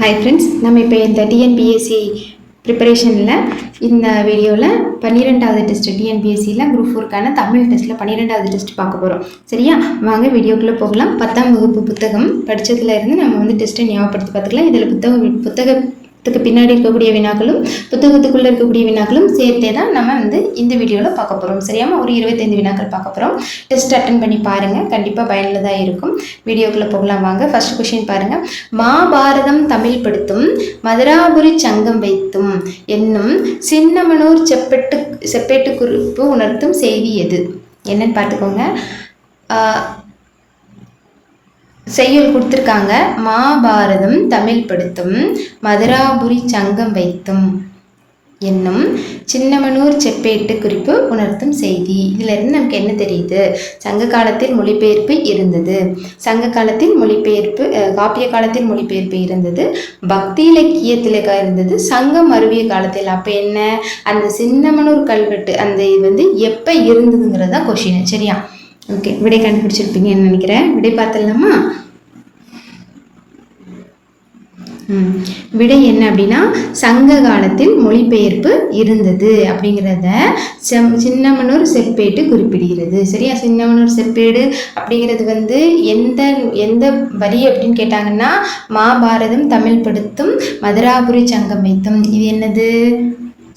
Hi friends நம்ம இப்போ இந்த டிஎன்பிஎஸ்சி ப்ரிப்பரேஷனில் இந்த வீடியோவில் பன்னிரெண்டாவது டெஸ்ட் டிஎன்பிஎஸ்சியில் குரூப் ஃபோருக்கான தமிழ் டெஸ்ட்டில் பன்னிரெண்டாவது டெஸ்ட் பார்க்க போகிறோம் சரியா? வாங்க வீடியோக்குள்ளே போகலாம். பத்தாம் வகுப்பு புத்தகம் படித்ததுலேருந்து நம்ம வந்து டெஸ்ட்டை ஞாபகப்படுத்தி பார்த்துக்கலாம். இதில் புத்தகம் புத்தகத்துக்கு பின்னாடி இருக்கக்கூடிய வினாக்களும் புத்தகத்துக்குள்ளே இருக்கக்கூடிய வினாக்களும் சேர்த்தே தான் நம்ம வந்து இந்த வீடியோவில் பார்க்க போகிறோம் சரியாமல் ஒரு இருபத்தைந்து வினாக்கள் பார்க்க போகிறோம் டெஸ்ட் அட்டன் பண்ணி பாருங்கள் கண்டிப்பாக பயனுள்ளதாக இருக்கும். வீடியோக்குள்ளே போகலாம் வாங்க. ஃபர்ஸ்ட் கொஷின் பாருங்கள் மாபாரதம் தமிழ் படுத்தும் மதுராபுரி சங்கம் வைத்தும் என்னும் சின்னமனூர் செப்பெட்டு செப்பேட்டு குறிப்பு உணர்த்தும் செய்தி எது? என்னன்னு பார்த்துக்கோங்க. செய்யுள் கொடுத்துருக்காங்க. மாபாரதம் தமிழ் படுத்தும் மதுராபுரி சங்கம் வைத்தும் என்னும் சின்னமனூர் செப்பேட்டு குறிப்பு உணர்த்தும் செய்தி. இதிலிருந்து நமக்கு என்ன தெரியுது? சங்க காலத்தில் மொழிபெயர்ப்பு இருந்தது. சங்க காலத்தில் மொழிபெயர்ப்பு காப்பிய காலத்தில் மொழிபெயர்ப்பு இருந்தது. பக்தி இலக்கியத்தில் இருந்தது. சங்கம் அருவிய காலத்தில். அப்போ என்ன? அந்த சின்னமனூர் கல்வெட்டு அந்த இது வந்து எப்போ இருந்ததுங்கிறது தான் கொஷின் சரியா? ஓகே விடை கண்டுபிடிச்சிருப்பீங்கன்னு நினைக்கிறேன்? விடை பார்த்துடலாமா ம். விடை என்ன அப்படின்னா சங்க காலத்தில் மொழிபெயர்ப்பு இருந்தது அப்படிங்கிறத செம் சின்னமனூர் செப்பேட்டு குறிப்பிடுகிறது. சரியா? சின்னமனூர் செப்பேடு அப்படிங்கிறது வந்து எந்த எந்த வரி அப்படின்னு கேட்டாங்கன்னா மாபாரதம் தமிழ் படுத்தும் மதுராபுரி சங்கம் வைத்தும். இது என்னது?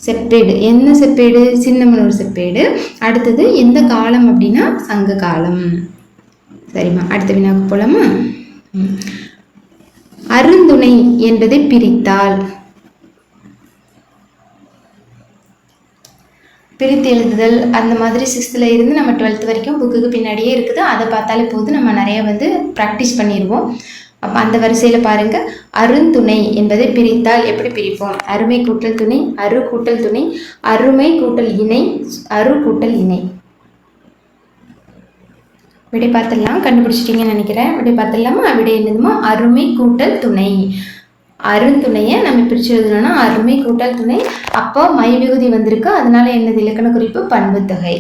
செப்பேடு. என்ன செப்பேடு? சின்னமனூர் செப்பேடு. அடுத்தது எந்த காலம் அப்படின்னா சங்க காலம். சரிம்மா அடுத்த வினாக்கு போலாமா? ம். அருந்துணை என்பதை பிரித்தால் பிரித்து எழுதுதல் அந்த மாதிரி சிக்ஸ்த்தில் இருந்து நம்ம டுவெல்த் வரைக்கும் புக்குக்கு பின்னாடியே இருக்குது. அதை பார்த்தாலே போதும். நம்ம நிறைய வந்து ப்ராக்டிஸ் பண்ணிடுவோம் அப்போ அந்த வரிசையில் பாருங்கள் அருந்துணை என்பதை பிரித்தால் எப்படி பிரிப்போம்? அருமை கூட்டல் துணை அரு கூட்டல் துணை அருமை கூட்டல் இணை அரு கூட்டல் இணை. விடை பார்த்துடலாம் கண்டுபிடிச்சிட்டீங்கன்னு நினைக்கிறேன். விடை பார்த்துடலாமா? விடை என்னதுமா? அருமை கூட்டல் துணை. அருந்துணையை நம்ம பிரிச்சு எழுதணும்னா அருமை கூட்டல் துணை. அப்போ மைவிகுதி வந்திருக்கு. அதனால என்னது? இலக்கண குறிப்பு பண்புத்தொகை.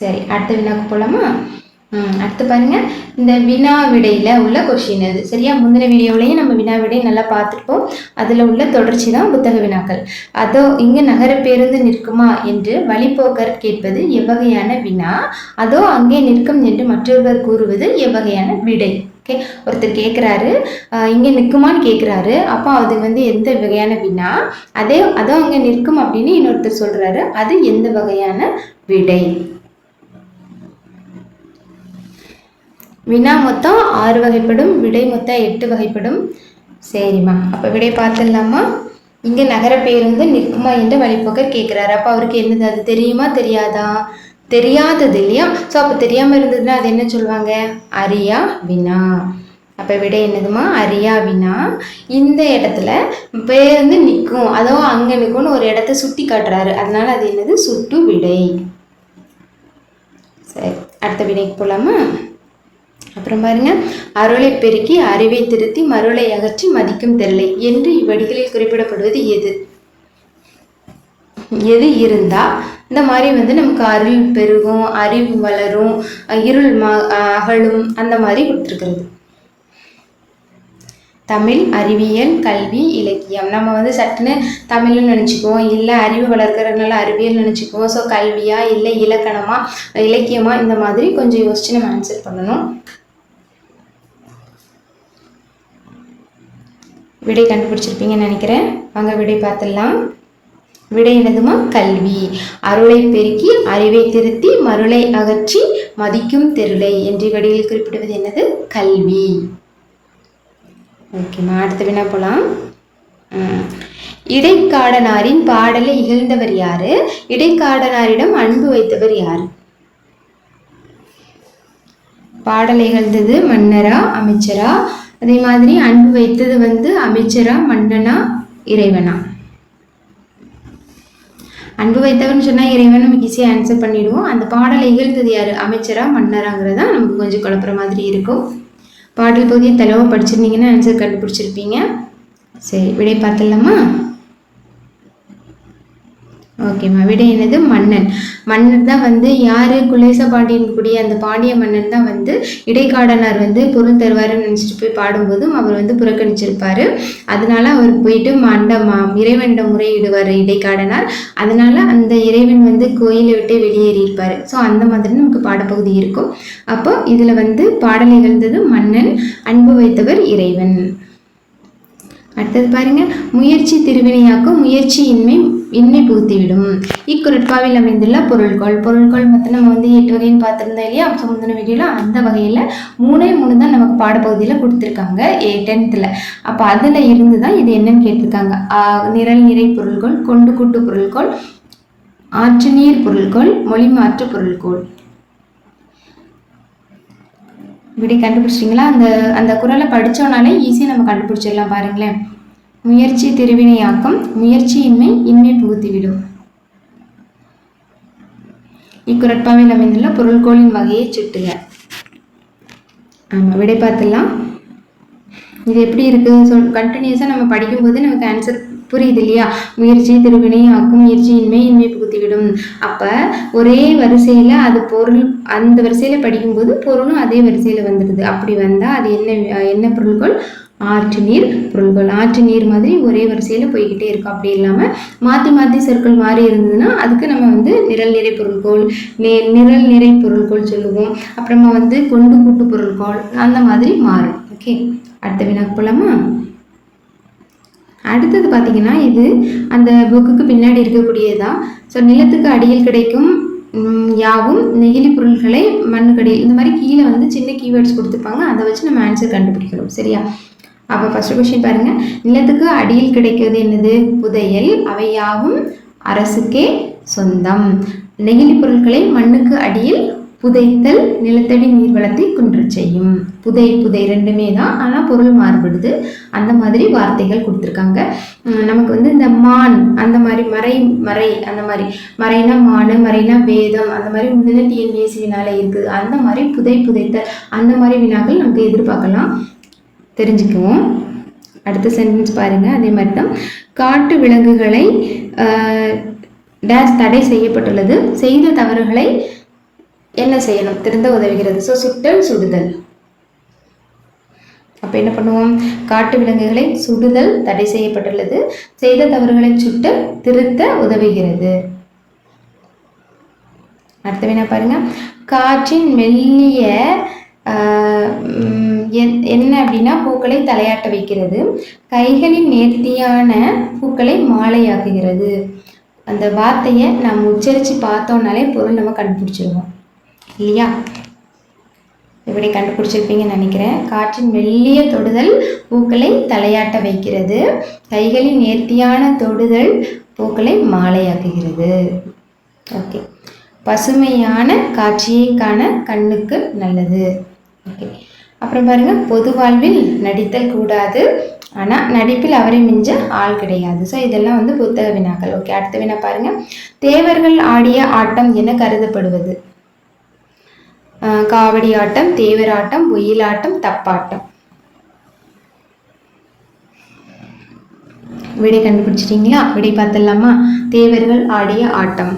சரி அடுத்த வினாக்கு போகலாமா அடுத்து பாருங்க. இந்த வினா விடையில உள்ள கொஷின் அது சரியா? முந்தின வீடியோவிலையும் நம்ம வினா விடை நல்லா பார்த்துருப்போம். அதில் உள்ள தொடர்ச்சி தான் புத்தக வினாக்கள். அதோ இங்கு நகர பேருந்து நிற்குமா என்று வழிபோக்கர் கேட்பது எவ்வகையான வினா? அதோ அங்கே நிற்கும் என்று மற்றொருவர் கூறுவது எவ்வகையான விடை? ஓகே ஒருத்தர் கேட்குறாரு இங்கே நிற்குமான்னு கேட்குறாரு. அப்போ அது வந்து எந்த வகையான வினா? அதே அதோ அங்கே நிற்கும் அப்படின்னு இன்னொருத்தர் சொல்கிறாரு அது எந்த வகையான விடை? வினா மொத்தம் ஆறு வகைப்படும் விடை மொத்தம் எட்டு வகைப்படும். சரிம்மா. அப்போ விடை பார்த்துடலாமா? இங்கே நகர பேருந்து நிற்குமா என்று வழிபோக்கர் கேட்குறாரு. அப்போ அவருக்கு என்னது அது தெரியுமா தெரியாதா? தெரியாதது இல்லையா? ஸோ அப்போ தெரியாமல் இருந்ததுன்னா அது என்ன சொல்லுவாங்க? அரியா வினா. அப்போ விடை என்னதுமா? அரியா வினா. இந்த இடத்துல பேருந்து நிற்கும். அதோ அங்கே நிற்கும்னு ஒரு இடத்த சுட்டி காட்டுறாரு. அதனால அது என்னது? சுட்டு விடை. சரி அடுத்த விடைக்கு போகலாமா அப்புறம் பாருங்க. அருளை பெருக்கி அறிவை திருத்தி மருளை அகற்றி மதிக்கும் தெருளை என்று இவ்வடிகளில் குறிப்பிடப்படுவது எது? எது இருந்தா இந்த மாதிரி வந்து நமக்கு அறிவு பெருகும் அறிவு வளரும் இருள் ம அகழும் அந்த மாதிரி கொடுத்துருக்குறது. தமிழ் அறிவியல் கல்வி இலக்கியம். நம்ம வந்து சட்டுன்னு தமிழ்னு நினச்சிக்குவோம். இல்லை அறிவு வளர்க்குறதுனால அறிவியல் நினச்சிக்குவோம். ஸோ கல்வியா இல்லை இலக்கணமா இலக்கியமா இந்த மாதிரி கொஞ்சம் யோசிச்சு நம்ம ஆன்சர் பண்ணணும். விடை கண்டுபிடிச்சிருப்பீங்கன்னு நினைக்கிறேன். வாங்க விடை பார்த்துடலாம். விடை என்னதுமா? கல்வி. அருளை பெருக்கி அறிவை திருத்தி மருளை அகற்றி மதிக்கும் தெருளை என்று வடிவில் குறிப்பிடுவது என்னது? கல்வி. ஓகேம்மா அடுத்த வினா போலாம். இடைக்காடனாரின் பாடலை இகழ்ந்தவர் யாரு? இடைக்காடனாரிடம் அன்பு வைத்தவர் யார்? பாடலை இகழ்ந்தது மன்னரா அமைச்சரா அதே மாதிரி அன்பு வைத்தது வந்து அமைச்சரா மன்னனா இறைவனா? அன்பு வைத்தவர்னு சொன்னால் இறைவன் நமக்கு ஈஸியாக ஆன்சர் பண்ணிடுவோம். அந்த பாடலை இகழ்ந்தது யார்? அமைச்சரா மன்னராங்கிறது தான் நமக்கு கொஞ்சம் குழப்புற மாதிரி இருக்கும். பாடல் பகுதியை தெளிவாக படிச்சிருந்தீங்கன்னா ஆன்சர் கண்டுபிடிச்சிருப்பீங்க. சரி விடை பார்த்துடலாமா ஓகேம்மா விடை என்னது? மன்னன். மன்னன் தான் வந்து யார்? குலேச பாண்டியன் கூடிய அந்த பாண்டிய மன்னன் தான் வந்து இடைக்காடனார் வந்து பொருள் தருவாருன்னு நினச்சிட்டு போய் பாடும்போதும் அவர் வந்து புறக்கணிச்சிருப்பார். அதனால அவர் போயிட்டு மண்ட மா இறைவன்ட முறையிடுவார் இடைக்காடனார். அதனால அந்த இறைவன் வந்து கோயிலை விட்டு வெளியேறியிருப்பார். ஸோ அந்த மாதிரி நமக்கு பாடப்பகுதி இருக்கும். அப்போ இதில் வந்து பாடல் நிகழ்ந்தது மன்னன் அன்பு வைத்தவர் இறைவன். அடுத்தது பாருங்க. முயற்சி திருவினையாக்கும் முயற்சியின்மை இன்மை புகுத்திவிடும் இக்குருட்பாவில் அமைந்துள்ள பொருட்கள் பொருட்கள் மற்ற நம்ம வந்து எட்டு வகைன்னு பார்த்துருந்தோம் இல்லையா? ஸோ முந்தின வீடியோவில் அந்த வகையில் மூணே மூணு தான் நமக்கு பாடப்பகுதியில் கொடுத்துருக்காங்க. ஏ டென்த்தில் அப்போ அதில் இருந்து தான் இது என்னன்னு கேட்டிருக்காங்க. நிரல் நிறை பொருட்கள் கொண்டு கூட்டு பொருட்கள் ஆற்று நீர் பொருட்கள் மொழி மாற்று இப்படி கண்டுபிடிச்சிட்டிங்களா? அந்த அந்த குரலை படித்தோன்னாலே ஈஸியாக நம்ம கண்டுபிடிச்சிடலாம் பாருங்களேன். முயற்சி திருவினையாக்கம் முயற்சியின்மை இன்மை புகுத்திவிடும். இக்குரட்பாவில் அமைந்துள்ள பொருள்கோளின் வகையை சுட்டுக. ஆமாம் விடை பார்த்துலாம் இது எப்படி இருக்குது? சொல் கண்டினியூஸாக நம்ம படிக்கும்போது நமக்கு ஆன்சர் புரியுது இல்லையா? முயற்சி திருவினை ஆக்கும் முயற்சியின்மை இன்மை புகுத்திவிடும். அப்போ ஒரே வரிசையில் அது பொருள் அந்த வரிசையில் படிக்கும்போது பொருளும் அதே வரிசையில் வந்துடுது. அப்படி வந்தால் அது என்ன என்ன பொருள்கள்? ஆற்று நீர் பொருள்கள். ஆற்று நீர் மாதிரி ஒரே வரிசையில் போய்கிட்டே இருக்கும் அப்படி இல்லாமல் மாற்றி மாற்றி சொற்கள் மாறி இருந்ததுன்னா அதுக்கு நம்ம வந்து நிரல் நிறை பொருள்கோள் நே நிரல் நிறை பொருள்கோள் சொல்லுவோம். அப்புறமா வந்து கொண்டு கூட்டு பொருள்கோள் அந்த மாதிரி மாறும். ஓகே? அடுத்த வினாக்கு போகலாமா அடுத்தது பார்த்தீங்கன்னா இது அந்த புக்குக்கு பின்னாடி இருக்கக்கூடியதான் ஸோ நிலத்துக்கு அடியில் கிடைக்கும் யாவும் நெகிழி பொருள்களை மண்ணுக்கடியில் இந்த மாதிரி கீழே வந்து சின்ன கீவேர்ட்ஸ் கொடுத்துருப்பாங்க அதை வச்சு நம்ம ஆன்சர் கண்டுபிடிக்கணும். சரியா? அப்போ ஃபஸ்ட்டு கொஷின் பாருங்கள் நிலத்துக்கு அடியில் கிடைக்கிறது என்னது? புதையல். அவையாவும் அரசுக்கே சொந்தம். நெகிழி பொருட்களை மண்ணுக்கு அடியில் புதைத்தல் நிலத்தடி நீர் வளத்தை குன்று செய்யும். புதை புதை ரெண்டுமே தான். ஆனால் பொருள் மாறுபடுது. அந்த மாதிரி வார்த்தைகள் கொடுத்துருக்காங்க. நமக்கு வந்து இந்த மான் அந்த மாதிரி மறை மறை அந்த மாதிரி மறைனா மானு மறைனா வேதம் அந்த மாதிரி முந்தின டிஎன்பிஎஸ்சி வினால இருக்குது. அந்த மாதிரி புதை புதைத்தல் அந்த மாதிரி வினாக்கள் நமக்கு எதிர்பார்க்கலாம். தெரிஞ்சுக்குவோம். அடுத்த சென்டென்ஸ் பாருங்க. அதே மாதிரி தான் காட்டு விலங்குகளை ஆஹ், டேஸ் தடை செய்யப்பட்டுள்ளது. செய்த தவறுகளை என்ன செய்யணும்? திருந்த உதவுகிறது. ஸோ சுட்டல் சுடுதல். அப்போ என்ன பண்ணுவோம்? காட்டு விலங்குகளை சுடுதல் தடை செய்யப்பட்டுள்ளது. செய்த தவறுகளை சுட்டு திருத்த உதவுகிறது. அடுத்த வேணா பாருங்க. காற்றின் மெல்லிய என்ன அப்படின்னா பூக்களை தலையாட்ட வைக்கிறது. கைகளின் நேர்த்தியான பூக்களை மாலையாக்குகிறது. அந்த வார்த்தையை நம்ம உச்சரித்து பார்த்தோம்னாலே பொருள் நம்ம கண்டுபிடிச்சிருவோம். இல்லையா? இப்படி கண்டுபிடிச்சிருப்பீங்கன்னு நினைக்கிறேன். காற்றின் மெல்லிய தொடுதல் பூக்களை தலையாட்ட வைக்கிறது. கைகளின் நேர்த்தியான தொடுதல் பூக்களை மாலையாக்குகிறது. ஓகே. பசுமையான காட்சியை காண கண்ணுக்கு நல்லது. ஓகே அப்புறம் பாருங்க பொது வாழ்வில் நடித்தல் கூடாது. ஆனால் நடிப்பில் அவரை மிஞ்ச ஆள் கிடையாது. ஸோ இதெல்லாம் வந்து புத்தக வினாக்கள். ஓகே அடுத்த வினா பாருங்க. தேவர்கள் ஆடிய ஆட்டம் என கருதப்படுவது. காவடி ஆட்டம் தேவராட்டம் ஒயிலாட்டம் தப்பாட்டம். விடை கண்டுபிடிச்சிட்டிங்களா? விடை பார்த்துடலாமா? தேவர்கள் ஆடிய ஆட்டம்.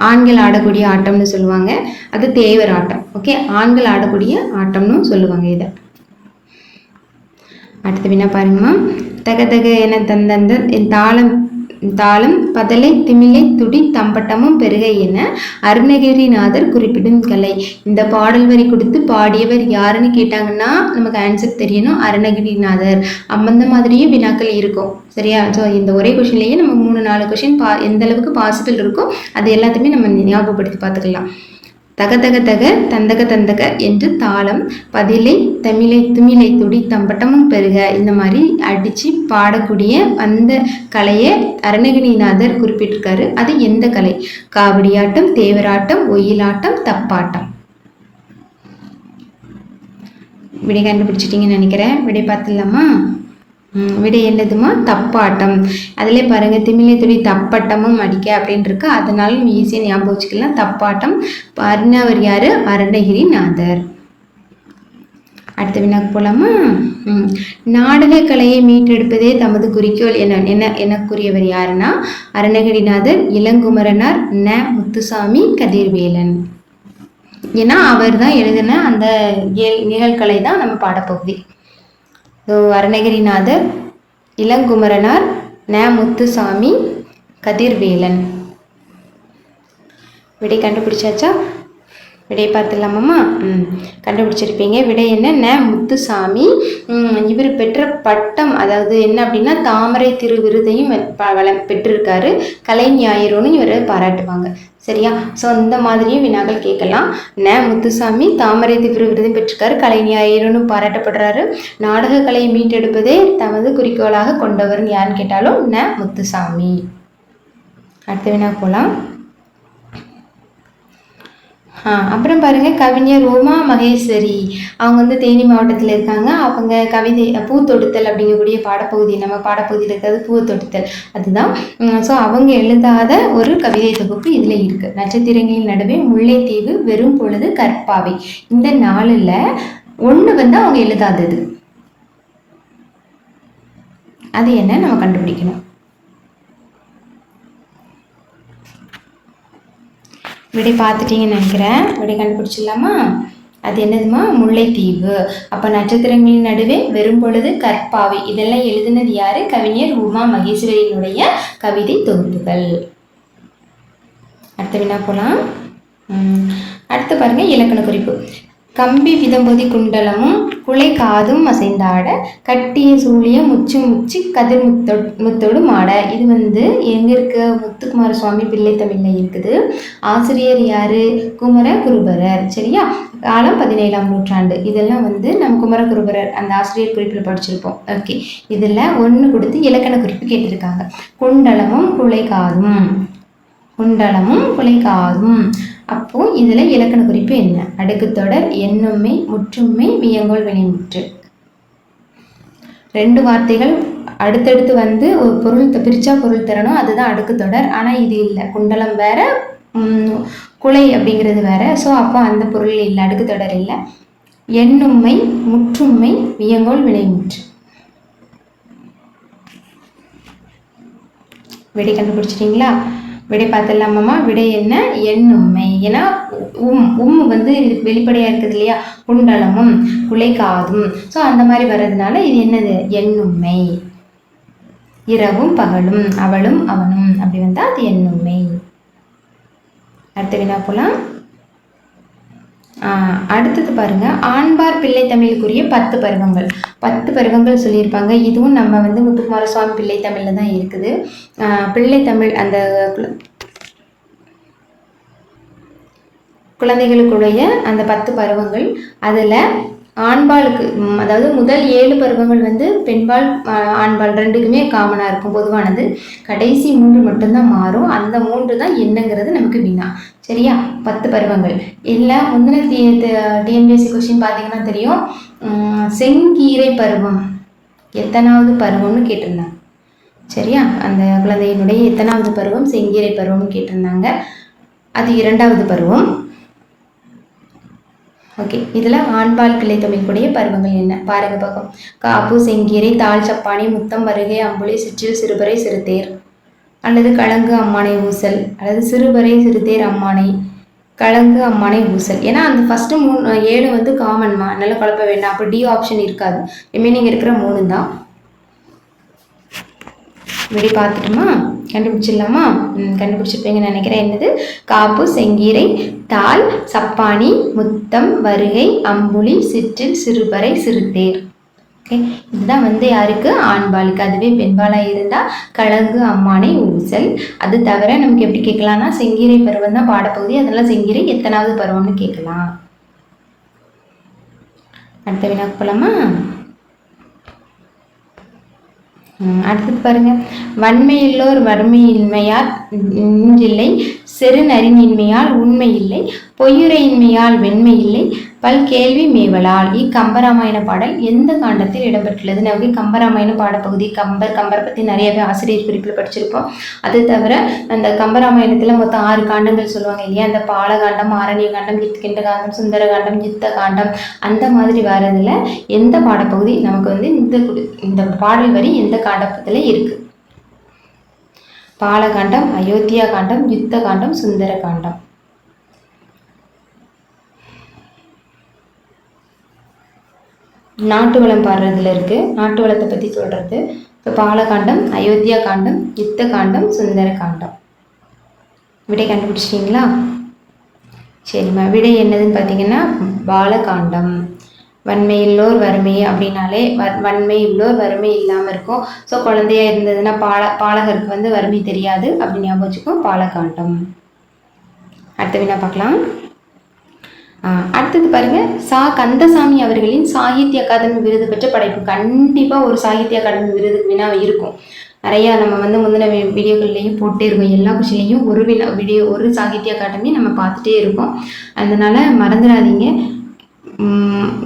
ஆண்கள் ஆடக்கூடிய ஆட்டம்னு சொல்லுவாங்க. அது தேவர் ஆட்டம். ஓகே ஆண்கள் ஆடக்கூடிய ஆட்டம்னு சொல்லுவாங்க இதை. அடுத்த வினா பாருங்கம்மா. தக தக என தந்தந்த என் தாளம் தாளம் பதலை திமிலை துடி தம்பட்டமும் பெருக என அருணகிரிநாதர் குறிப்பிடும் கலை. இந்த பாடல் வரி கொடுத்து பாடியவர் யாருன்னு கேட்டாங்கன்னா நமக்கு ஆன்சர் தெரியணும் அருணகிரிநாதர். அந்த மாதிரியே வினாக்கள் இருக்கும். சரியா? ஸோ இந்த ஒரே கொஷின்லேயே நம்ம மூணு நாலு கொஷின் பா எந்த அளவுக்கு பாசிபிள் இருக்கோ அது எல்லாத்தையுமே நம்ம ஞாபகப்படுத்தி பார்த்துக்கலாம். தகதக தக தந்தக தந்தக என்று தாளம் பதிலை தமிழை துமிலை துடி தம்பட்டமும் பெருக. இந்த மாதிரி அடித்து பாடக்கூடிய அந்த கலையை அருணகிரிநாதர் குறிப்பிட்டிருக்காரு. அது எந்த கலை? காவடியாட்டம் தேவராட்டம் ஒயிலாட்டம் தப்பாட்டம். விடை கண்டுபிடிச்சிட்டிங்கன்னு நினைக்கிறேன். விடை பார்த்துடலாமா? விடை என்னதுமா? தப்பாட்டம். அதிலே பாருங்கள் திமிலை துளி தப்பட்டமும் அடிக்க அப்படின்னு இருக்கு அதனால ஈஸியாக ஞாபகம் வச்சுக்கலாம். தப்பாட்டம். அருணவர் யார்? அருணகிரி நாதர் அடுத்த வினாக்கு போகலாமா நாடக கலையை மீட்டெடுப்பதே தமது குறிக்கோள் என என்ன எனக்குரியவர் யாருன்னா? அருணகிரிநாதர் இளங்குமரனார் ந. முத்துசாமி கதிர்வேலன். ஏன்னா அவர் தான் எழுதின அந்த இயல் நிகழ்கலை தான் நம்ம பாடப்பகுதி. அருணகிரிநாதர் இளங்குமரனார் ந முத்துசாமி கதிர்வேலன். விடை கண்டுபிடிச்சாச்சா? விடை பார்த்துடலாமாம்மா? ம் கண்டுபிடிச்சிருப்பீங்க. விடை என்ன? ந முத்துசாமி இவர் பெற்ற பட்டம் அதாவது என்ன அப்படின்னா தாமரை திரு விருதையும் பெற்றிருக்காரு. கலை ஞாயிறுன்னு இவரை பாராட்டுவாங்க. சரியா? ஸோ இந்த மாதிரியும் வினாக்கள் கேட்கலாம். ந. முத்துசாமி தாமரை திரு விருதை பெற்றிருக்காரு. கலை பாராட்டப்படுறாரு. நாடக கலையை மீட்டெடுப்பதே தமது குறிக்கோளாக கொண்டவர்னு யாருன்னு கேட்டாலும் ந. முத்துசாமி. அடுத்த வினா போகலாம் அப்புறம் பாருங்கள் கவிஞர் உமா மகேஸ்வரி. அவங்க வந்து தேனி மாவட்டத்தில் இருக்காங்க. அவங்க கவிதை பூத்தொடுத்தல் அப்படிங்கக்கூடிய பாடப்பகுதி நம்ம பாடப்பகுதியில் இருக்கிறது பூத்தொடுத்தல். அதுதான் ஸோ அவங்க எழுதாத ஒரு கவிதை தொகுப்பு இதில் இருக்குது நட்சத்திரங்களின் நடுவே முல்லைத்தீவு வெறும் பொழுது கற்பாவை. இந்த நாளில் ஒன்று வந்து அவங்க எழுதாதது. அது என்ன? நம்ம கண்டுபிடிக்கணும். விடை பார்த்துட்டீங்கன்னு நினைக்கிறேன். விடை கண்டுபிடிச்சிடலாமா? அது என்னதுமா முல்லைத்தீவு. அப்போ நட்சத்திரங்களின் நடுவே வெறும் பொழுது கற்பாவை. இதெல்லாம் எழுதினது யாரு? கவிஞர் உமா மகேஸ்வரியினுடைய கவிதை தொகுப்புகள். அடுத்த வினா போகலாம் உம், அடுத்து பாருங்க இலக்கண குறிப்பு. கம்பி விதம்பொதி குண்டலமும் குலை காதும் அசைந்தாட கட்டிய சூழிய முச்சு முச்சு கதிர் முத்தோ முத்தோடு மாட. இது வந்து எங்கே இருக்க முத்துக்குமார சுவாமி பிள்ளை தமிழில் இருக்குது. ஆசிரியர் யாரு? குமர குருபரர் சரியா? காலம் பதினேழாம் நூற்றாண்டு. இதெல்லாம் வந்து நம்ம குமர குருபரர் அந்த ஆசிரியர் குறிப்பில் படிச்சிருப்போம். ஓகே இதில் ஒன்று கொடுத்து இலக்கண குறிப்பு கேட்டிருக்காங்க. குண்டலமும் குலை காதும். குண்டலமும் குலைகாதும் அப்போ இதில் இலக்கண குறிப்பு என்ன? அடுக்குத்தொடர் எண்ணுமை முற்றுமை வியங்கோல் வினைமுற்று ரெண்டு வார்த்தைகள் அடுத்தடுத்து வந்து ஒரு பொருள் பிரித்தா பிரிச்சா பொருள் தரணும் அதுதான் அடுக்குத்தொடர் ஆனால் இது இல்லை. குண்டலம் வேற குலை அப்படிங்கிறது வேற. ஸோ அப்போ அந்த பொருள் இல்லை அடுக்குத்தொடர் இல்லை. எண்ணுமை முற்றுமை வியங்கோல் வினைமுற்று விடை கண்டுபிடிச்சிட்டிங்களா? விடை பார்த்துடலாமாம்மா? விடை என்ன? எண்ணுமை ஏன்னா உம் உம் வந்து வெளிப்படையாக இருக்குது இல்லையா? குண்டலமும் குலைக்காதும். ஸோ அந்த மாதிரி வர்றதுனால இது என்னது? எண்ணுமை இரவும் பகலும் அவளும் அவனும். அப்படி வந்தால் அது எண்ணுமை அடுத்த வினா போலாம். அடுத்தது பாருங்க. ஆண்பார் பிள்ளை தமிழுக்குரிய பத்து பருவங்கள். பத்து பருவங்கள் சொல்லியிருப்பாங்க. இதுவும் நம்ம வந்து முத்துக்குமார சுவாமி பிள்ளை தமிழில் தான் இருக்குது. பிள்ளை தமிழ் அந்த குழந்தைகளுக்குடைய அந்த பத்து பருவங்கள். அதில் ஆண்பாலுக்கு அதாவது முதல் ஏழு பருவங்கள் வந்து பெண்பால் ஆண்பால் ரெண்டுக்குமே காமனாக இருக்கும். பொதுவானது கடைசி மூன்று மட்டும்தான் மாறும். அந்த மூன்று தான் என்னங்கிறது நமக்கு வினா சரியா? பத்து பருவங்கள். இல்லை முந்தின டி டிஎன்பிஎஸ்சி கொஸ்டின் பார்த்தீங்கன்னா தெரியும். செங்கீரை பருவம். எத்தனாவது பருவம்னு கேட்டிருந்தாங்க. சரியா? அந்த குழந்தையினுடைய எத்தனாவது பருவம் செங்கீரை பருவம்னு கேட்டிருந்தாங்க. அது இரண்டாவது பருவம். ஓகே இதில் ஆண்பால் பிள்ளை தமிழுக்குடைய பருவங்கள் என்ன? பாருங்க பக்கம். காப்பு செங்கீரை தாழ் சப்பானி முத்தம் வருகை அம்புலி சிற்றில் சிறுபறை சிறுதேர். அல்லது கலங்கு அம்மானை ஊசல். அல்லது சிறுபறை சிறுதேர் அம்மானை கலங்கு அம்மானை ஊசல். ஏன்னா அந்த ஃபஸ்ட்டு மூணு ஏழு வந்து காமன்மா அதனால குழப்ப வேண்டாம். அப்போ டி ஆப்ஷன் இருக்காது. ரிமைனிங் இருக்கிற மூணு தான் இப்படி பார்த்துட்டுமா கண்டுபிடிச்சிடலாமா? ம் கண்டுபிடிச்சிருப்பீங்கன்னு நினைக்கிறேன். என்னது? காப்பு செங்கீரை தாள் சப்பானி முத்தம் வருகை அம்புலி சிற்றில் சிறுபறை சிறுதேர். ஓகே இதுதான் வந்து யாருக்கு? ஆண்பாலுக்கு அதுவே பெண்பாலாக இருந்தால் கழங்கு அம்மானை ஊசல். அது தவிர நமக்கு எப்படி கேட்கலாம்னா செங்கீரை பருவம் தான் பாடப்பகுதி. அதெல்லாம் செங்கீரை எத்தனாவது பருவம்னு கேட்கலாம். அடுத்த வினாக்கு போகலாமா அடுத்தது பாருங்க. வன்மையுள்ளோர் வறுமையின்மையார் இன்றில்லை செருநரினின்மையால் உண்மை இல்லை பொய்யுரையின்மையால் வெண்மை இல்லை பல் கேள்வி மேவலால் இக்கம்பராமாயண பாடல் எந்த காண்டத்தில் இடம்பெற்றுள்ளது நமக்கு கம்பராமாயண பாடப்பகுதி கம்பர் கம்பரை பற்றி நிறையவே ஆசிரியர் குறிப்பில் படிச்சிருப்போம். அது தவிர அந்த கம்பராமாயணத்தில் மொத்தம் ஆறு காண்டங்கள் சொல்லுவாங்க இல்லையா? அந்த பாலகாண்டம் ஆரண்ய காண்டம் கிண்ட காண்டம் சுந்தர காண்டம் யுத்த காண்டம் அந்த மாதிரி வரதில் எந்த பாடப்பகுதி நமக்கு வந்து இந்த இந்த பாடல் வரி எந்த காண்டத்தில் இருக்குது பாலகாண்டம் அயோத்தியா காண்டம் யுத்த காண்டம் சுந்தர காண்டம். நாட்டு வளம் பாடுறதுல இருக்கு. நாட்டு வளத்தை பற்றி சொல்றது. இப்போ பாலகாண்டம் அயோத்தியா காண்டம் யுத்த காண்டம் சுந்தர காண்டம். விடை கண்டுபிடிச்சிட்டிங்களா? சரிம்மா. விடை என்னதுன்னு பார்த்தீங்கன்னா பாலகாண்டம். வன்மையுள்ளோர் வறுமை அப்படின்னாலே வன் வன்மை உள்ளோர் வறுமை இல்லாமல் இருக்கும். ஸோ குழந்தையா இருந்ததுன்னா பால பாலகருக்கு வந்து வறுமை தெரியாது அப்படின்னு ஞாபகம் வச்சுக்கோ பாலகாண்டம். அடுத்த வினா பார்க்கலாம். அடுத்தது பாருங்க. சா கந்தசாமி அவர்களின் சாகித்ய அகாதமி விருது பெற்ற படைப்பு. கண்டிப்பாக ஒரு சாகித்ய அகாதமி விருது வினா இருக்கும். நிறையா நம்ம வந்து முந்தின வி- போட்டே இருக்கோம் எல்லா கொஷின்லையும் ஒரு வினா வீடியோ ஒரு சாகித்ய அகாடமி நம்ம பார்த்துட்டே இருக்கோம். அதனால மறந்துடாதீங்க.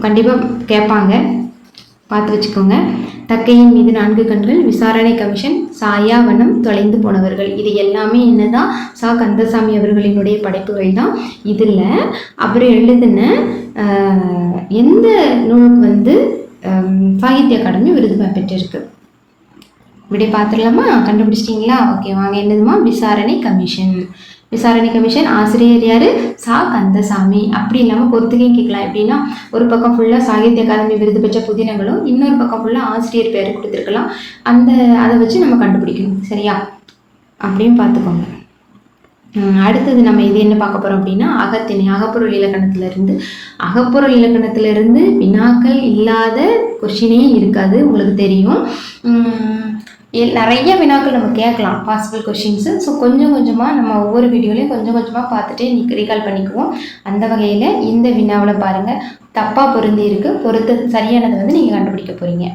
கண்டிப்பாக கேட்பாங்க. பார்த்து வச்சுக்கோங்க. தக்கையின் மீது நான்கு கண்கள் விசாரணை கமிஷன் சாயா வனம் தொலைந்து போனவர்கள். இது எல்லாமே என்னதான்? சா. கந்தசாமி அவர்களினுடைய படைப்புகள் தான். இதில் அவர் எழுதின எந்த நூலுக்கு வந்து சாகித்ய அகாடமி விருது பெற்றிருக்கு? இப்படி பார்த்துடலாமா? கண்டுபிடிச்சிட்டிங்களா? ஓகே வாங்க என்னதுமா? விசாரணை கமிஷன். விசாரணை கமிஷன் ஆசிரியர் யாரு? சா. கந்தசாமி. அப்படி இல்லாமல் பொறுத்துக்கையும் கேட்கலாம். எப்படின்னா ஒரு பக்கம் ஃபுல்லாக சாகித்ய அகாதமி விருது பெற்ற புதினங்களும் இன்னொரு பக்கம் ஃபுல்லாக ஆசிரியர் பேர் கொடுத்துருக்கலாம். அந்த அதை வச்சு நம்ம கண்டுபிடிக்கணும். சரியா? அப்படின்னு பார்த்துக்கோங்க. அடுத்தது நம்ம இது என்ன பார்க்க போறோம் அப்படின்னா அகத்திணை அகப்பொருள் இலக்கணத்திலிருந்து அகப்பொருள் இலக்கணத்திலிருந்து வினாக்கள் இல்லாத கொஷினே இருக்காது. உங்களுக்கு தெரியும். நிறைய வினாக்கள் நம்ம கேட்கலாம் பாசிபிள் கொஷின்ஸு ஸோ கொஞ்சம் கொஞ்சமாக நம்ம ஒவ்வொரு வீடியோலையும் கொஞ்சம் கொஞ்சமாக பார்த்துட்டே ரீகால் பண்ணிக்குவோம். அந்த வகையில் இந்த வினாவில் பாருங்கள் தப்பாக பொருந்தி இருக்கு பொருத்த சரியானதை வந்து நீங்கள் கண்டுபிடிக்க போகிறீங்க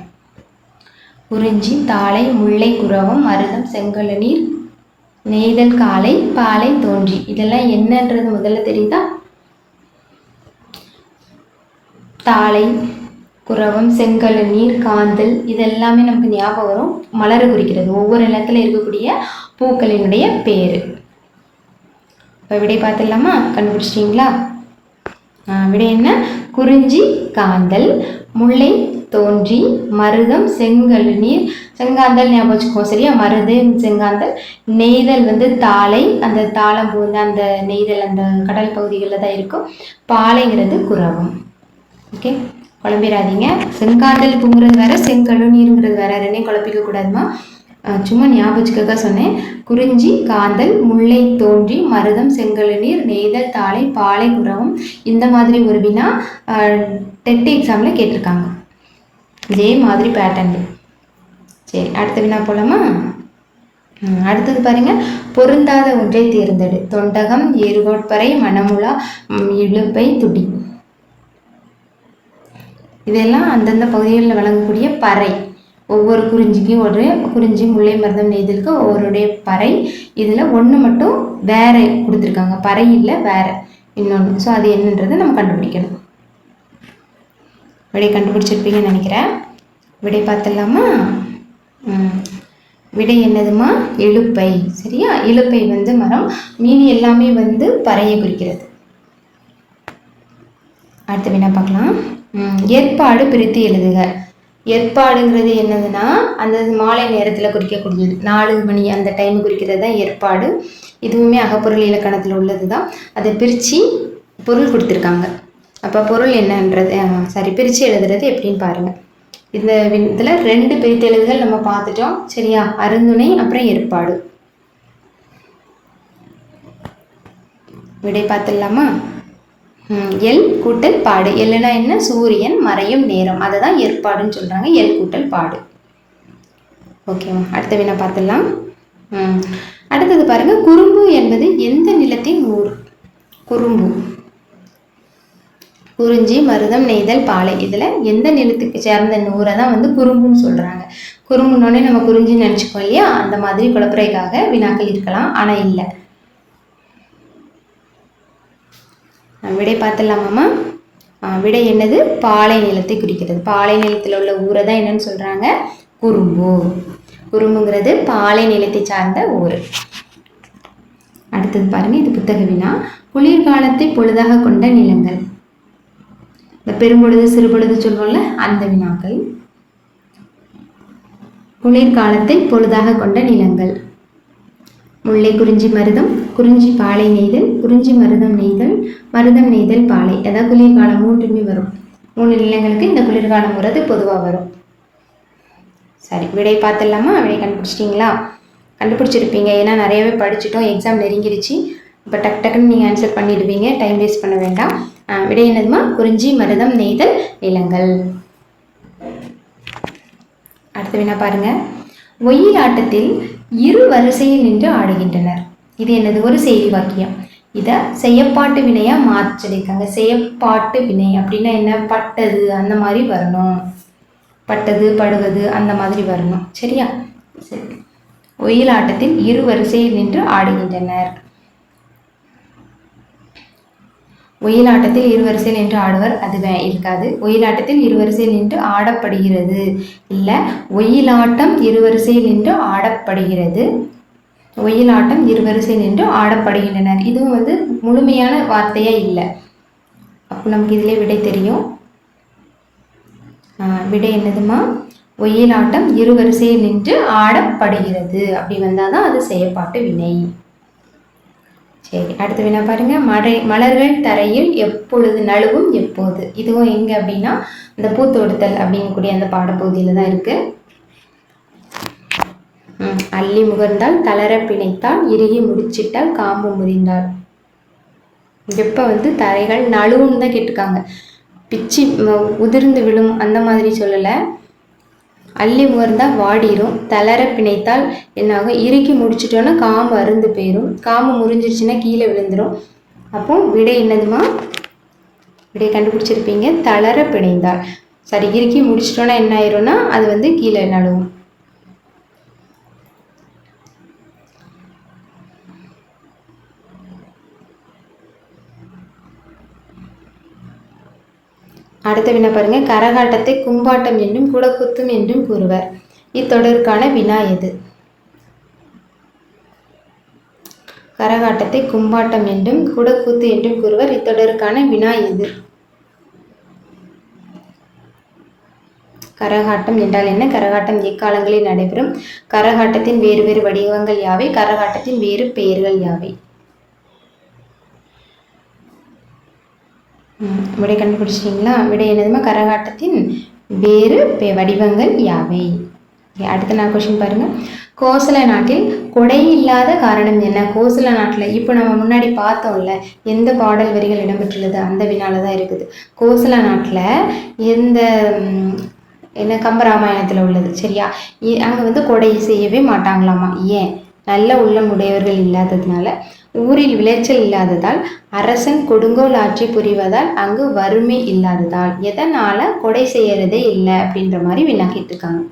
குறிஞ்சி தாளை முல்லை குரவம் மருதம் செங்கழுநீர் நெய்தல் காலை பாலை தோன்றி. இதெல்லாம் என்னன்றது முதல்ல தெரியுதா? தாளை குரவம் செங்கல் நீர் காந்தல் இதெல்லாமே நமக்கு ஞாபகம் வரும். மலரை குறிக்கிறது. ஒவ்வொரு நிலத்தில் இருக்கக்கூடிய பூக்களினுடைய பேர். இப்போ விடை பார்த்துடலாமா? கண்டுபிடிச்சிட்டிங்களா? விடை என்ன? குறிஞ்சி காந்தல் முல்லை தோன்றி மருதம் செங்கல் நீர். செங்காந்தல் ஞாபகம் வச்சுக்கோ சரியா? மருது செங்காந்தல். நெய்தல் வந்து தாளை அந்த தாளம் பூந்த அந்த நெய்தல் அந்த கடல் பகுதிகளில் தான் இருக்கும். பாலைங்கிறது குரவம். ஓகே? குழம்பிடாதீங்க செங்காந்தல் பூங்கிறது வேற செங்கழுநீருங்கிறது வேற. ரெண்டையும் குழப்பிக்க கூடாதுமா? சும்மா ஞாபகத்துக்காக சொன்னேன். குறிஞ்சி காந்தல் முல்லை தோன்றி மருதம் செங்கழுநீர் நெய்தல் தாளை பாலை குரவம் இந்த மாதிரி ஒரு வினா டெட் எக்ஸாமில் கேட்டிருக்காங்க. இதே மாதிரி பேட்டர்ன் சரி அடுத்த வினா போலாமா? அடுத்தது பாருங்க. பொருந்தாத ஒன்றை தேர்ந்தெடு. தொண்டகம் ஏறுகோட்பறை மணமுலா இழுப்பை துடி. இதெல்லாம் அந்தந்த பகுதிகளில் வழங்கக்கூடிய பறை. ஒவ்வொரு குறிஞ்சிக்கும் ஒரு குறிஞ்சி முல்லை மருதம் நெய்தலுக்கு ஒவ்வொருடைய பறை. இதில் ஒன்று மட்டும் வேற கொடுத்துருக்காங்க. பறை இல்லை வேற இன்னொன்று ஸோ அது என்னன்றதை நம்ம கண்டுபிடிக்கணும். விடை கண்டுபிடிச்சிருப்பீங்கன்னு நினைக்கிறேன். விடை பார்த்துடலாமா? விடை என்னதுமா? இழுப்பை சரியா? இழுப்பை வந்து மரம். மீன் எல்லாமே வந்து பறையை குறிக்கிறது. அடுத்த வினா பார்க்கலாம். ஏற்பாடு பிரித்து எழுதுக. ஏற்பாடுங்கிறது என்னதுன்னா அந்த மாலை நேரத்தில் குறிக்கக்கூடியது. நாலு மணி அந்த டைம் குறிக்கிறது தான் ஏற்பாடு. இதுவுமே அகப்பொருள் இலக்கணத்தில் உள்ளது தான் அதை பிரித்து பொருள் கொடுத்துருக்காங்க. அப்போ பொருள் என்னன்றது சாரி பிரித்து எழுதுறது எப்படின்னு பாருங்கள் இந்த இதில் ரெண்டு பிரித்தெழுதுகள் நம்ம பார்த்துட்டோம். சரியா? அருந்துணை அப்புறம் ஏற்பாடு. விடை பார்த்துடலாமா? எல் கூட்டல் பாடு. எல்லுனா என்ன? சூரியன் மறையும் நேரம். அதை தான் ஏற்பாடுன்னு சொல்கிறாங்க எல் கூட்டல் பாடு. ஓகேவா அடுத்த வினா பார்த்துடலாம். ம், அடுத்தது பாருங்கள் குறும்பு என்பது எந்த நிலத்தின் ஊர்? குறும்பு. குறிஞ்சி மருதம் நெய்தல் பாலை. இதில் எந்த நிலத்துக்கு சேர்ந்த நூரை தான் வந்து குறும்புன்னு சொல்கிறாங்க குறும்புனோடனே நம்ம குறிஞ்சின்னு நினச்சிக்கோ இல்லையா? அந்த மாதிரி குழப்பறைக்காக வினாக்கள் இருக்கலாம். ஆனால் இல்லை. விடை பார்த்துடலாமாம்மா? விடை என்னது? பாலை நிலத்தை குறிக்கிறது. பாலை நிலத்தில் உள்ள ஊரை தான் என்னன்னு சொல்கிறாங்க குறும்பு. குறும்புங்கிறது பாலை நிலத்தை சார்ந்த ஊர் அடுத்தது பாருங்கள் இது புத்தக வினா. குளிர்காலத்தை பொழுதாக கொண்ட நிலங்கள். இந்த பெரும்பொழுது சிறுபொழுது சொல்லுவோம்ல அந்த வினாக்கள். குளிர்காலத்தை பொழுதாக கொண்ட நிலங்கள். முல்லை குறிஞ்சி மருதம் குறிஞ்சி பாலை நெய்தல் குறிஞ்சி மருதம் நெய்தல் மருதம் நெய்தல் பாலை. அதாவது குளிர்காலம் மூன்றுமே வரும். மூணு நிலங்களுக்கு இந்த குளிர்காலம் வர்றது பொதுவாக வரும். சரி விடை பார்த்துடலாமா? விடை கண்டுபிடிச்சிட்டிங்களா? கண்டுபிடிச்சிருப்பீங்க. ஏன்னா நிறையவே படிச்சுட்டோம். எக்ஸாம் நெருங்கிடுச்சு இப்போ டக் டக்குன்னு நீங்கள் ஆன்சர் பண்ணிடுவீங்க. டைம் வேஸ்ட் பண்ண வேண்டாம். ஆஹ் விடை என்னதுமா? குறிஞ்சி மருதம் நெய்தல் நிலங்கள். அடுத்து வேணா பாருங்கள் பாருங்க. ஒயிலாட்டத்தில் இரு வரிசையில் நின்று ஆடுகின்றனர். இது என்னது? ஒரு செய்தி வாக்கியம். இதை செய்யப்பாட்டு வினையாக மாற்றி சொல்லியிருக்காங்க செய்யப்பாட்டு வினை அப்படின்னா என்ன? பட்டது அந்த மாதிரி வரணும். பட்டது படுவது அந்த மாதிரி வரணும். சரியா? சரி ஒயிலாட்டத்தில் இரு வரிசையில் நின்று ஆடுகின்றனர். ஒயிலாட்டத்தில் இருவரிசையில் நின்று ஆடுவர் அது வே- இருக்காது. ஒயிலாட்டத்தில் இருவரிசையில் நின்று ஆடப்படுகிறது. இல்லை ஒயிலாட்டம் இரு வரிசையில் நின்று ஆடப்படுகிறது. ஒயிலாட்டம் இரு வரிசையில் நின்று ஆடப்படுகின்றனர். இதுவும் வந்து முழுமையான வார்த்தையாக இல்லை. அப்போ நமக்கு இதிலே விடை தெரியும். விடை என்னதுமா? ஒயிலாட்டம் இரு வரிசையில் நின்று ஆடப்படுகிறது. அப்படி வந்தால் தான் அது செயற்பாட்டு வினை. சரி அடுத்து வினா பாருங்க. மழை மலர்கள் தரையில் எப்பொழுது நழுவும்? எப்போது? இதுவும் எங்க அப்படின்னா இந்த பூத்தொடுத்தல் அப்படிங்கக்கூடிய அந்த பாடப்பகுதியில் தான் இருக்கு. அள்ளி முகர்ந்தால் தளர பிணைத்தால் இறுகி முடிச்சிட்டால் காம்பு முறிந்தால். எப்போ வந்து தரைகள் நழுவுன்னு தான் கேட்டிருக்காங்க. பிச்சு உதிர்ந்து விழும் அந்த மாதிரி சொல்லலை. அள்ளி முகர்ந்தால் வாடிரும். தளர பிணைத்தால் என்னாகும் இறுக்கி முடிச்சிட்டோன்னா காம்பு அருந்து போயிடும் காம்பு முறிஞ்சிருச்சுன்னா கீழே விழுந்துடும் அப்போ விடை என்னதுமா? விடை கண்டுபிடிச்சிருப்பீங்க. தளர பிணைந்தால். சரி இறுக்கி முடிச்சிட்டோன்னா என்ன ஆயிரும்னா அது வந்து கீழே நடுவோம் அடுத்த வினா பாருங்க. கரகாட்டத்தை கும்பாட்டம் என்றும் குடக்குத்தும் என்றும் கூறுவர். இத்தொடருக்கான வினா எது கரகாட்டத்தை கும்பாட்டம் என்றும் குடக்கூத்து என்றும் கூறுவர். இத்தொடருக்கான வினா எது கரகாட்டம் என்றால் என்ன? கரகாட்டம் எக்காலங்களில் நடைபெறும்? கரகாட்டத்தின் வேறு வேறு வடிவங்கள் யாவை? கரகாட்டத்தின் வேறு பெயர்கள் யாவை? விடை கண்டுபிடிச்சிட்டிங்களா? விடை என்னதுமா? கரகாட்டத்தின் வேறு பெ- வடிவங்கள் யாவை? அடுத்த நான் கொஷின் பாருங்க. கோசல நாட்டில் கொடை இல்லாத காரணம் என்ன? கோசல நாட்டில் இப்போ நம்ம முன்னாடி பார்த்தோம்ல எந்த பாடல் வரிகள் இடம்பெற்றுள்ளது? அந்த வினால தான் இருக்குது. கோசல நாட்டில் எந்த என்ன கம்பராமாயணத்தில் உள்ளது? சரியா? அங்கே வந்து கொடை செய்யவே மாட்டாங்களாமா? ஏன்? நல்ல உள்ளம் உடையவர்கள் இல்லாததுனால. ஊரில் விளைச்சல் இல்லாததால் அரசன் கொடுங்கோல் ஆட்சி புரிவதால் அங்கு வறுமை இல்லாததால். எதனால கொடை செய்யறதே இல்லை அப்படின்ற மாதிரி வினாக்கிட்டு இருக்காங்க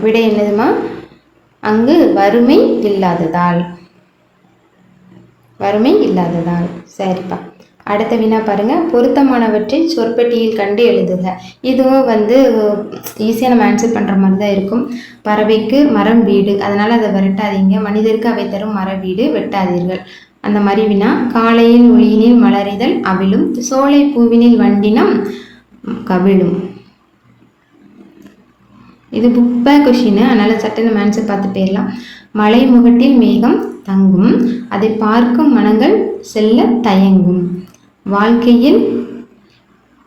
விடை என்னதுமா? அங்கு வறுமை இல்லாததால். வறுமை இல்லாததால். சரிப்பா. அடுத்த வினா பாருங்கள் பொருத்தமானவற்றை சொற்பட்டியில் கண்டு எழுதுக. இதுவும் வந்து ஈஸியாக நம்ம ஆன்சர் பண்ணுற மாதிரி தான் இருக்கும். பறவைக்கு மரம் வீடு. அதனால் அதை விரட்டாதீங்க. மனிதருக்கு அவை தரும் மர வீடு. வெட்டாதீர்கள். அந்த மாதிரி வினா காலையில் ஒளியினில் மலரிதல் அவிழும். சோலை பூவினில் வண்டினம் கவிழும். இது புக் பேக் கொஷின். அதனால் சட்டை நம்ம ஆன்சர் பார்த்து போயிடலாம். மலை முகட்டில் மேகம் தங்கும். அதை பார்க்கும் மனங்கள் செல்ல தயங்கும். வாழ்க்கையில்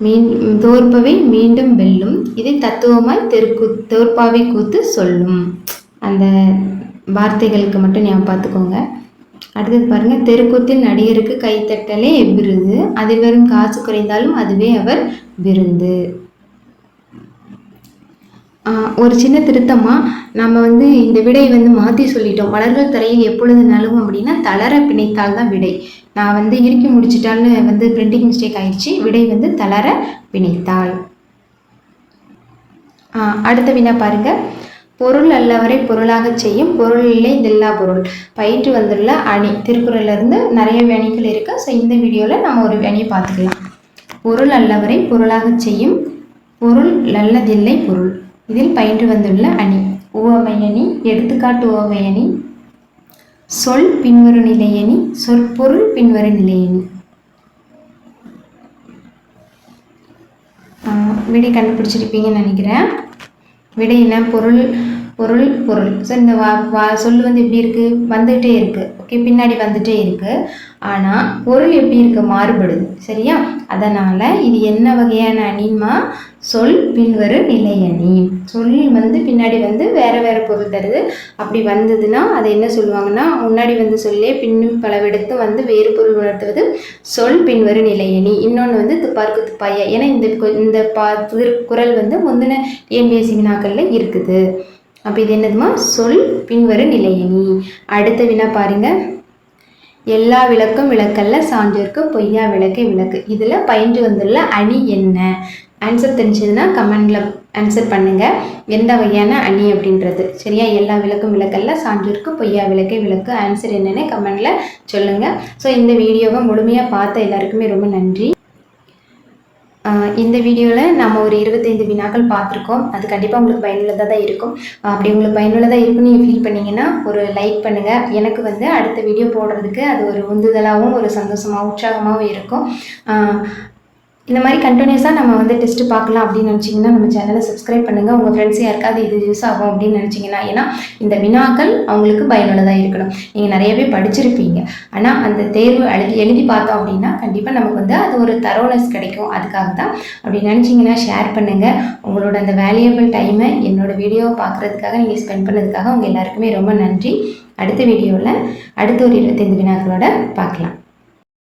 மீன் தோற்பவை மீண்டும் வெல்லும். இதை தத்துவமாய் தெருக்கு தோற்பாவை கூத்து சொல்லும். அந்த வார்த்தைகளுக்கு மட்டும் ஞாபகம் பார்த்துக்கோங்க. அடுத்தது பாருங்க. தெருக்கூத்தில் நடிகருக்கு கைத்தட்டலே விருது. அது வரும் காசு குறைந்தாலும் அதுவே அவர் விருந்து. ஒரு சின்ன திருத்தமாக நம்ம வந்து இந்த விடை வந்து மாற்றி சொல்லிட்டோம். மலர்கள் தரையில் எப்பொழுது நழுவும் அப்படின்னா தளர பிணைத்தால் தான் விடை. நான் வந்து இறுக்கி முடிச்சிட்டால்னு வந்து பிரிண்டிங் மிஸ்டேக் ஆயிடுச்சு. விடை வந்து தளர பிணைத்தாள். அடுத்த வினா பாருங்க. பொருள் அல்லவரை பொருளாக செய்யும். பொருள் இல்லை தில்லா பொருள். பயிற்று வந்துள்ள அணி. திருக்குறள்ல இருந்து நிறைய வேணிகள் இருக்கு. ஸோ இந்த வீடியோவில் நம்ம ஒரு வேணியை பார்த்துக்கலாம். பொருள் அல்லவரை பொருளாக செய்யும். பொருள் நல்லதில்லை பொருள். இதில் பயின்று வந்துள்ள அணி. உவமையணி எடுத்துக்காட்டு உவமையணி சொல் பின்வரும் நிலையணி சொற்பொருள் பின்வரும் நிலையணி விடை கண்டுபிடிச்சிருப்பீங்கன்னு நினைக்கிறேன். விடை என்ன பொருள் பொருள் பொருள். ஸோ இந்த வா வா சொல் வந்து எப்படி இருக்குது வந்துகிட்டே இருக்குது ஓகே பின்னாடி வந்துகிட்டே இருக்குது ஆனால் பொருள் எப்படி இருக்குது மாறுபடுது. சரியா? அதனால் இது என்ன வகையான அணிமா சொல் பின்வரும் நிலையணி சொல் வந்து பின்னாடி வந்து வேறு வேறு பொருள் தருது. அப்படி வந்ததுன்னா அதை என்ன சொல்லுவாங்கன்னா முன்னாடி வந்து சொல்லே பின்னும் பலவிடத்து வந்து வேறு பொருள் உணர்த்துவது சொல் பின்வரும் நிலையணி இன்னொன்று வந்து துப்பாருக்கு துப்பாய. ஏன்னா இந்த இந்த பா திருக்குறள் வந்து முந்தின டிஎன்பிஎஸ்சி வினாக்களில் இருக்குது. அப்போ இது என்னதுமா? சொல் பின்வரு நிலையணி. அடுத்த வினா பாருங்க. எல்லா விளக்கும் விளக்கல்ல சான்றிற்கு பொய்யா விளக்கே விளக்கு. இதில் பயின்று வந்துள்ள அணி என்ன? ஆன்சர் தெரிஞ்சதுன்னா கமெண்டில் ஆன்சர் பண்ணுங்க. எந்த வகையான அணி அப்படின்றது? சரியா? எல்லா விளக்கும் விளக்கல்ல சான்றிற்கு பொய்யா விளக்கே விளக்கு. ஆன்சர் என்னன்னு கமெண்டில் சொல்லுங்கள் ஸோ இந்த வீடியோவை முழுமையாக பார்த்த எல்லாருக்குமே ரொம்ப நன்றி. இந்த வீடியோவில் நம்ம ஒரு இருபத்தைந்து வினாக்கள் பார்த்துருக்கோம். அது கண்டிப்பாக உங்களுக்கு பயனுள்ளதாக தான் இருக்கும் அப்படி உங்களுக்கு பயனுள்ளதாக இருக்குன்னு நீங்கள் ஃபீல் பண்ணிங்கன்னா ஒரு லைக் பண்ணுங்கள் எனக்கு வந்து அடுத்த வீடியோ போடுறதுக்கு அது ஒரு உந்துதலாகவும் ஒரு சந்தோஷமாகவும் உற்சாகமாகவும் இருக்கும். இந்த மாதிரி கண்டினியூஸாக நம்ம வந்து டெஸ்ட் பார்க்கலாம் அப்படின்னு நினச்சிங்கன்னா நம்ம சேனலை சப்ஸ்கிரைப் பண்ணுங்கள் உங்கள் ஃப்ரெண்ட்ஸ் யாருக்காவது இது யூஸ் ஆகும் அப்படின்னு நினச்சிங்கன்னா ஏன்னா இந்த வினாக்கள் அவங்களுக்கு பயனுள்ளதாக இருக்கணும். நீங்கள் நிறையவே படிச்சிருப்பீங்க. ஆனால் அந்த தேர்வு எழுதி எழுதி பார்த்தோம் அப்படின்னா கண்டிப்பாக நமக்கு வந்து அது ஒரு தரோனஸ் கிடைக்கும். அதுக்காக தான் அப்படி நினச்சிங்கன்னா ஷேர் பண்ணுங்கள் உங்களோட அந்த வேல்யூபிள் டைமை என்னோட வீடியோ பார்க்குறதுக்காக நீங்கள் ஸ்பெண்ட் பண்ணதுக்காக உங்கள் எல்லாருக்குமே ரொம்ப நன்றி. அடுத்த வீடியோவில் அடுத்த ஒரு இருபத்தைந்து வினாக்களோட பார்க்கலாம்.